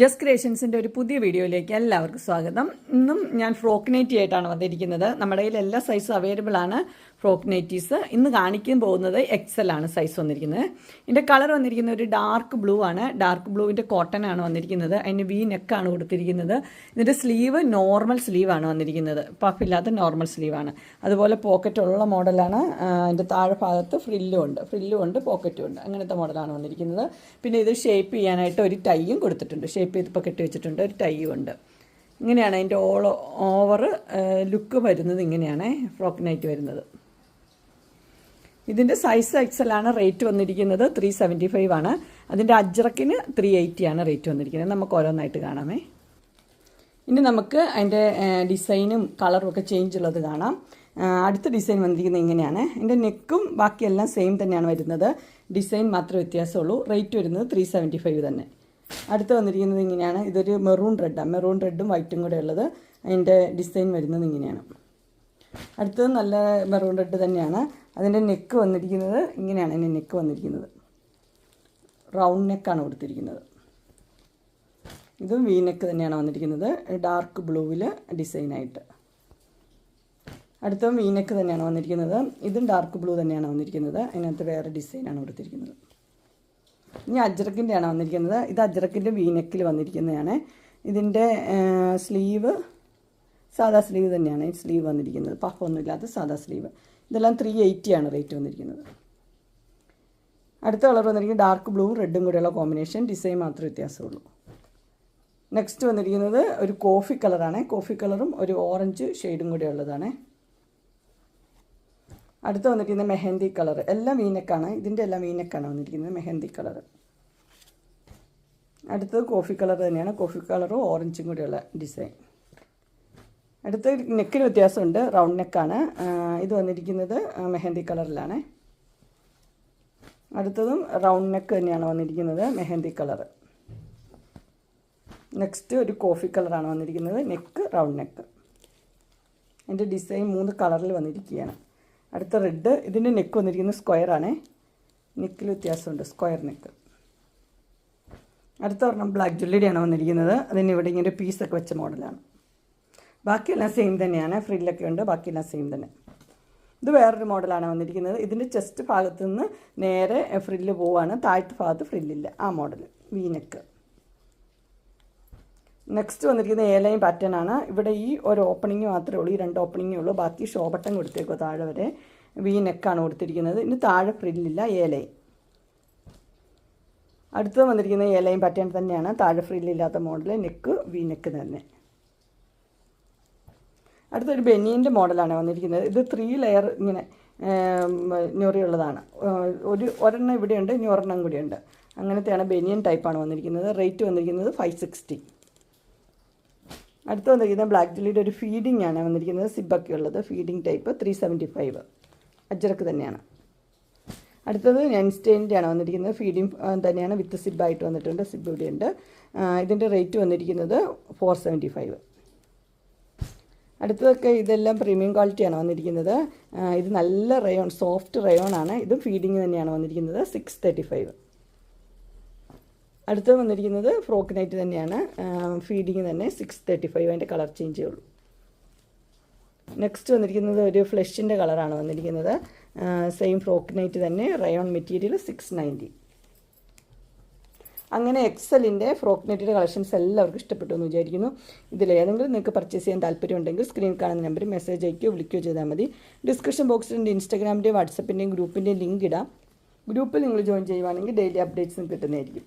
Just ക്രിയേഷൻസിന്റെ ഒരു പുതിയ വീഡിയോയിലേക്ക് എല്ലാവർക്കും സ്വാഗതം. ഇന്നും ഞാൻ ഫ്രോക്ക് നൈറ്റി ആയിട്ടാണ് വന്നിരിക്കുന്നത്. നമ്മുടെ കയ്യിൽ എല്ലാ സൈസും അവൈലബിൾ ആണ് ഫ്രോക്ക് നൈറ്റീസ് ഇന്ന് കാണിക്കാൻ പോകുന്നത് എക്സൽ ആണ് സൈസ് വന്നിരിക്കുന്നത്. ഇതിന്റെ കളർ വന്നിരിക്കുന്നത് ഒരു ഡാർക്ക് ബ്ലൂ ആണ്. ഡാർക്ക് ബ്ലൂവിന്റെ കോട്ടൺ ആണ് വന്നിരിക്കുന്നത്. അതിന് വി നെക്കാണ് കൊടുത്തിരിക്കുന്നത്. ഇതിന്റെ സ്ലീവ് നോർമൽ സ്ലീവ് ആണ് വന്നിരിക്കുന്നത്. പഫില്ലാത്ത നോർമൽ സ്ലീവ് ആണ്. അതുപോലെ പോക്കറ്റ് ഉള്ള മോഡലാണ് അതിന്റെ താഴെ ഭാഗത്ത് ഫ്രില്ലും ഉണ്ട്. ഫ്രില്ലും ഉണ്ട് പോക്കറ്റും ഉണ്ട്. അങ്ങനത്തെ മോഡലാണ് വന്നിരിക്കുന്നത്. പിന്നെ ഇത് ഷേപ്പ് ചെയ്യാനായിട്ട് ഒരു ടൈയും കൊടുത്തിട്ടുണ്ട്. ഷേപ്പ് ചെയ്തിപ്പോൾ കെട്ടി വെച്ചിട്ടുണ്ട് ഒരു ടൈയും ഉണ്ട്. ഇങ്ങനെയാണ് അതിന്റെ ഓൾ ഓവർ ലുക്ക് വരുന്നത് ഇങ്ങനെയാണ് ഫ്രോക്ക് നൈറ്റ് വരുന്നത്. ഇതിന്റെ സൈസ് എക്സൽ ആണ് റേറ്റ് വന്നിരിക്കുന്നത് ത്രീ സെവന്റി ഫൈവ് ആണ്. അതിന്റെ അജ്രക്കിന് ത്രീ എയ്റ്റി ആണ് റേറ്റ് വന്നിരിക്കുന്നത്. നമുക്ക് ഓരോന്നായിട്ട് കാണാമേ. ഇനി നമുക്ക് അതിന്റെ ഡിസൈനും കളറും ഒക്കെ ചേഞ്ച് ഉള്ളത് കാണാം. അടുത്ത ഡിസൈൻ വന്നിരിക്കുന്നത് ഇങ്ങനെയാണ്. എന്റെ നെക്കും ബാക്കിയെല്ലാം സെയിം തന്നെയാണ് വരുന്നത്. ഡിസൈൻ മാത്രമേ വ്യത്യാസമുള്ളൂ. റേറ്റ് വരുന്നത് ത്രീ സെവന്റി ഫൈവ് തന്നെ. അടുത്ത് വന്നിരിക്കുന്നത് ഇങ്ങനെയാണ്. ഇതൊരു മെറൂൺ റെഡാണ് മെറൂൺ റെഡും വൈറ്റും കൂടെ ഉള്ളത്. അതിന്റെ ഡിസൈൻ വരുന്നത് ഇങ്ങനെയാണ്. അടുത്തത് നല്ല മെറൂൺ റെഡ് തന്നെയാണ്. അതിന്റെ നെക്ക് വന്നിരിക്കുന്നത് ഇങ്ങനെയാണ്. അതിന്റെ നെക്ക് വന്നിരിക്കുന്നത്. റൗണ്ട് നെക്കാണ് കൊടുത്തിരിക്കുന്നത്. ഇതും വി നെക്ക് തന്നെയാണ് വന്നിരിക്കുന്നത്. ഡാർക്ക് ബ്ലൂവിൽ ഡിസൈനായിട്ട് അടുത്തതും വി നെക്ക് തന്നെയാണ് വന്നിരിക്കുന്നത്. ഇതും ഡാർക്ക് ബ്ലൂ തന്നെയാണ് വന്നിരിക്കുന്നത്. അതിനകത്ത് വേറെ ഡിസൈനാണ് കൊടുത്തിരിക്കുന്നത്. ഇനി അജ്രക്കിന്റെയാണ് വന്നിരിക്കുന്നത്. ഇത് അജ്രക്കിന്റെ വീനക്കിൽ നെക്കിൽ വന്നിരിക്കുന്നതാണ് ഇതിന്റെ സ്ലീവ് സാദാ സ്ലീവ് തന്നെയാണ് ഈ സ്ലീവ് വന്നിരിക്കുന്നത്. പഫൊന്നുമില്ലാത്ത സാദാ സ്ലീവ്. ഇതെല്ലാം ത്രീ എയ്റ്റിയാണ് റേറ്റ് വന്നിരിക്കുന്നത്. അടുത്ത കളർ വന്നിരിക്കുന്നത് ഡാർക്ക് ബ്ലൂവും റെഡും കൂടെയുള്ള കോമ്പിനേഷൻ ഡിസൈൻ മാത്രമേ വ്യത്യാസമുള്ളൂ. നെക്സ്റ്റ് വന്നിരിക്കുന്നത് ഒരു കോഫി കളറാണ് കോഫി കളറും ഒരു ഓറഞ്ച് ഷെയ്ഡും കൂടെ ഉള്ളതാണ്. അടുത്ത് വന്നിരിക്കുന്നത് മെഹന്തി കളർ എല്ലാം വീനക്കാണ്. ഇതിന്റെ എല്ലാം വീനക്കാണ് വന്നിരിക്കുന്നത് മെഹന്തി കളർ അടുത്തത് കോഫി കളർ തന്നെയാണ്. കോഫി കളറും ഓറഞ്ചും കൂടിയുള്ള ഡിസൈൻ. അടുത്ത നെക്കിന് വ്യത്യാസമുണ്ട്. റൗണ്ട് നെക്കാണ്. ഇത് വന്നിരിക്കുന്നത് മെഹന്തി കളറിലാണ്. അടുത്തതും റൗണ്ട് നെക്ക് തന്നെയാണ് വന്നിരിക്കുന്നത് മെഹന്തി കളർ നെക്സ്റ്റ് ഒരു കോഫി കളറാണ് വന്നിരിക്കുന്നത് നെക്ക് റൗണ്ട് നെക്ക്. എന്റെ ഡിസൈൻ മൂന്ന് കളറിൽ വന്നിരിക്കുകയാണ്. അടുത്ത റെഡ് ഇതിന്റെ നെക്ക് വന്നിരിക്കുന്നത് സ്ക്വയറാണ് നെക്കിൽ വ്യത്യാസമുണ്ട് സ്ക്വയർ നെക്ക് അടുത്ത ഒരെണ്ണം ബ്ലാക്ക് ജ്വല്ലറിയാണ് വന്നിരിക്കുന്നത്. അതിന് ഇവിടെ ഇങ്ങനെ പീസൊക്കെ വെച്ച മോഡലാണ് ബാക്കിയെല്ലാം സെയിം തന്നെയാണ്. ഫ്രില്ലൊക്കെ ഉണ്ട് ബാക്കിയെല്ലാം സെയിം തന്നെ. ഇത് വേറൊരു മോഡലാണ് വന്നിരിക്കുന്നത്. ഇതിന്റെ ചെസ്റ്റ് ഭാഗത്തു നിന്ന് നേരെ ഫ്രില്ല് പോവാണ്. താഴത്തെ ഭാഗത്ത് ഫ്രില്ലില്ല ആ മോഡൽ വീനക്ക് നെക്സ്റ്റ് വന്നിരിക്കുന്ന എ പാറ്റേൺ ആണ്. ഇവിടെ ഈ ഒരു ഓപ്പണിംഗ് മാത്രമേ ഉള്ളൂ. ഈ രണ്ട് ഓപ്പണിങ്ങേ ഉള്ളൂ. ബാക്കി ഷോ ബട്ടൺ കൊടുത്തേക്കോ താഴെ വരെ. വി നെക്കാണ് കൊടുത്തിരിക്കുന്നത്. ഇനി താഴെ ഫ്രില്ലില്ല എ ലൈൻ അടുത്തത് വന്നിരിക്കുന്ന എ പാറ്റേൺ തന്നെയാണ്. താഴെ ഫ്രില്ലില്ലാത്ത മോഡൽ നെക്ക് വി നെക്ക് തന്നെ. അടുത്തൊരു ബെനീന്റെ മോഡലാണ് വന്നിരിക്കുന്നത്. ഇത് ത്രീ ലെയർ ഇങ്ങനെ ഞൊറിയുള്ളതാണ് ഒരു ഒരെണ്ണം ഇവിടെയുണ്ട്. ഇനി ഒരെണ്ണം കൂടിയുണ്ട്. അങ്ങനത്തെയാണ് ബെനിയൻ ടൈപ്പാണ് വന്നിരിക്കുന്നത്. റേറ്റ് വന്നിരിക്കുന്നത് ഫൈവ് സിക്സ്റ്റി അടുത്ത് വന്നിരിക്കുന്നത് ബ്ലാക്ക് ജെല്ലിയുടെ ഒരു ഫീഡിംഗ് ആണ് വന്നിരിക്കുന്നത്. സിബൊക്കെ ഉള്ളത്. Feeding type three seventy five ajrakh തന്നെയാണ്. അടുത്തത് നെൻസ്റ്റൈന്റെ ആണ് വന്നിരിക്കുന്നത്. ഫീഡിംഗ് തന്നെയാണ് വിത്ത് സിബായിട്ട് വന്നിട്ടുണ്ട്. സിബ് ഇവിടെയുണ്ട് ഇതിന്റെ റേറ്റ് വന്നിരിക്കുന്നത് ഫോർ സെവന്റി ഫൈവ് അടുത്തതൊക്കെ ഇതെല്ലാം പ്രീമിയം ക്വാളിറ്റിയാണ് വന്നിരിക്കുന്നത്. ഇത് നല്ല റയോൺ സോഫ്റ്റ് റയോൺ ആണ്. ഇതും ഫീഡിങ് തന്നെയാണ് വന്നിരിക്കുന്നത്. സിക്സ് തേർട്ടി ഫൈവ് അടുത്ത് വന്നിരിക്കുന്നത് ഫ്രോക്ക് നൈറ്റ് തന്നെയാണ്. ഫീഡിങ് തന്നെ സിക്സ് തേർട്ടി ഫൈവ് അതിന്റെ കളർ ചേഞ്ചേ ഉള്ളൂ. നെക്സ്റ്റ് വന്നിരിക്കുന്നത് ഒരു ഫ്ലഷിന്റെ കളറാണ് വന്നിരിക്കുന്നത്. സെയിം ഫ്രോക്ക് നൈറ്റ് തന്നെ റയോൺ മെറ്റീരിയൽ സിക്സ് നയന്റി അങ്ങനെ എക്സലിന്റെ ഫ്രോക്ക് നെറ്റിന്റെ കളക്ഷൻസ് എല്ലാവർക്കും ഇഷ്ടപ്പെട്ടു എന്ന് വിചാരിക്കുന്നു. ഇതിലേതെങ്കിലും നിങ്ങൾക്ക് പർച്ചേസ് ചെയ്യാൻ താല്പര്യമുണ്ടെങ്കിൽ സ്ക്രീൻ കാണുന്ന നമ്പർ മെസ്സേജ് അയക്കുകയോ വിളിക്കുകയോ ചെയ്താൽ മതി. ഡിസ്ക്രിപ്ഷൻ ബോക്സിന്റെ ഇൻസ്റ്റാഗ്രാമിന്റെ ഇൻസ്റ്റാഗ്രാമിന്റെയും വാട്സപ്പിന്റെയും ഗ്രൂപ്പിന്റെയും ലിങ്ക് ഇടാം. ഗ്രൂപ്പിൽ നിങ്ങൾ ജോയിൻ ചെയ്യുവാണെങ്കിൽ ഡെയിലി അപ്ഡേറ്റ്സും കിട്ടുന്നതായിരിക്കും.